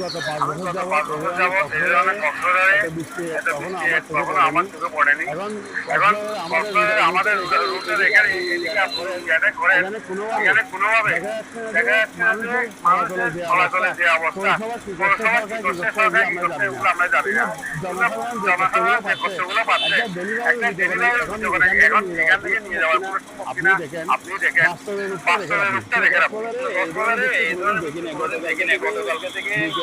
পাঁচ বছর যাবৎ কখনো আমার চোখে পড়েনি। এখন আমাদের রুটের এখানে এখানে কোনোভাবে দেখা যাচ্ছে মানুষের চলাচলের যে অবস্থা পৌরসভা কি করছে সরকার কি করছে এগুলো আমরা জানি না। জনসাধারণ যে কষ্টগুলো পাচ্ছে একটা ডেলিভারি এখন এখান থেকে নিয়ে যাওয়ার কোনো সম্ভব কিনা আপনি দেখেন বাস্তবের রূপটা দেখেন। আপনি। এই ধরনের গতকালকে থেকে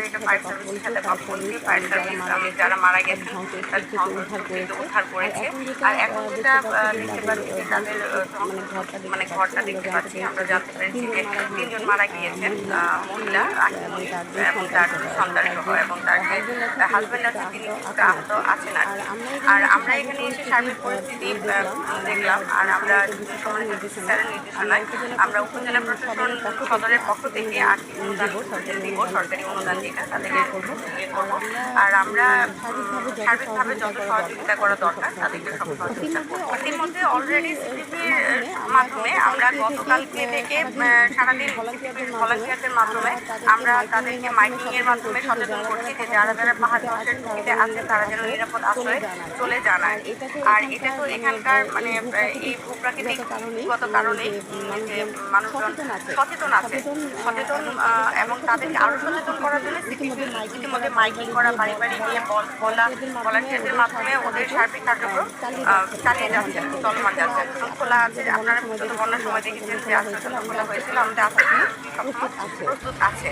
এটা ফায়ার সার্ভিসের সাথে কথা বলছি ফায়ার সার্ভিস যারা মারা গেছেন তাদের উদ্ধার করেছে আর এখন যেটা দেখতে পাচ্ছি যে তাদের মানে ঘরটা দেখতে পাচ্ছি আমরা জানতে পেরেছি যে তিনজন মারা গিয়েছেন মহিলা আশিমণি এবং তার সন্তান সহ এবং তার যে হাজবেন্ড আছে তিনি কিছুটা আহত আছেন আর আর আমরা এখানে এসে সার্বিক পরিস্থিতি দেখলাম আর আমরা সময় স্যারের নির্দেশনায় আমরা উপজেলা প্রশাসন সদরের পক্ষ থেকে আর্থিক অনুদান দিব সরকারি অনুদান আর আমরা সার্বিকভাবে যত সহযোগিতা করা দরকার, তাদেরকে ইতিমধ্যে অলরেডি মাধ্যমে আমরা গতকালকে থেকে সারাদিন ভলান্টিয়ারদের মাধ্যমে আমরা তাদেরকে মাইকিং এর মাধ্যমে সচেতন করছি যে যারা যারা পাহাড় ঝুঁকিতে আছে, তারা যেন নিরাপদ আশ্রয়ে চলে যান আর এটা তো এখানকার মানে এই ভূপ্রাকৃতিক গত যে মানুষজন সচেতন আছে। সচেতন এবং তাদেরকে আরও সচেতন করার জন্য ইতিমধ্যে মাইকিং করা বাড়ি বাড়ি গিয়ে বল- ভলান্টিয়ারদের মাধ্যমে ওদের সার্বিক কার্যক্রম চালিয়ে যাচ্ছে চলমান যাচ্ছে। খোলা আছে আপনারা বন্যার সময় দেখেছেন যে আশ্রয়স্থল খোলা হয়েছিল আমাদের আশ্রয় সবসময় প্রস্তুত আছে।